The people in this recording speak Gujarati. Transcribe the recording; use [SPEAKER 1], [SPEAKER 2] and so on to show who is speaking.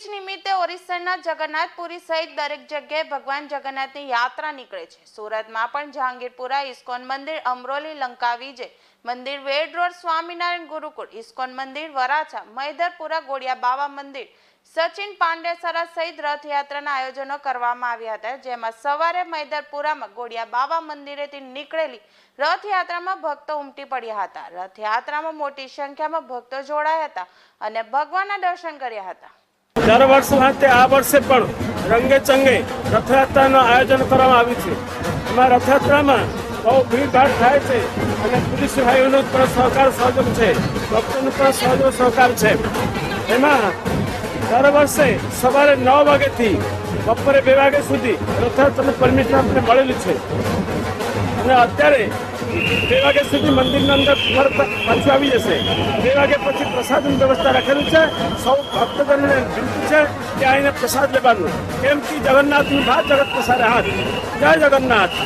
[SPEAKER 1] સોમનાથ જગન્નાથપુરી સહિત દરેક જગ્યાએ ભગવાન જગન્નાથની યાત્રા નીકળે છે. સુરતમાં પણ જહાંગીરપુરા ઇસ્કોન મંદિર અમરોલી લંકા વિજય, મંદિર વેડ રોડ સ્વામિનારાયણ ગુરુકુળ, ઇસ્કોન મંદિર વરાછા, મૈદરપુરા ગોળિયા બાવા મંદિર, સચિન પાંડેસરા સહિત રથયાત્રાના આયોજનો કરવામાં આવ્યા હતા, જેમાં સવારે મૈદરપુરામાં ગોળિયા બાવા મંદિરેથી નીકળેલી રથયાત્રામાં ભક્તો ઉમટી પડ્યા હતા. રથયાત્રામાં મોટી સંખ્યામાં ભક્તો જોડાયા હતા અને ભગવાનના દર્શન કર્યા હતા.
[SPEAKER 2] દર વર્ષ માટે આ વર્ષે પણ રંગે ચંગે રથયાત્રાનું આયોજન કરવામાં આવ્યું છે. એમાં રથયાત્રામાં બહુ ભીડભાડ થાય છે અને પોલીસ ભાઈઓનો પણ સહકાર સહયોગ છે. ભક્તોનો પણ સહયોગ સહકાર છે. એમાં દર વર્ષે સવારે નવ વાગ્યાથી બપોરે બે વાગ્યા સુધી રથયાત્રાનું પરમિશન આપણે મળેલું છે. અને અત્યારે બે વાગ્યા સુધી મંદિરના અંદર પાછું આવી જશે. બે વાગ્યા પછી પ્રસાદની વ્યવસ્થા રાખેલું છે. સૌ ભક્તજનને વિનંતી છે કે આવીને પ્રસાદ લેવાનું. કેમ કે જગન્નાથનું ભાત જગત પ્રસારે હાથ જય જગન્નાથ.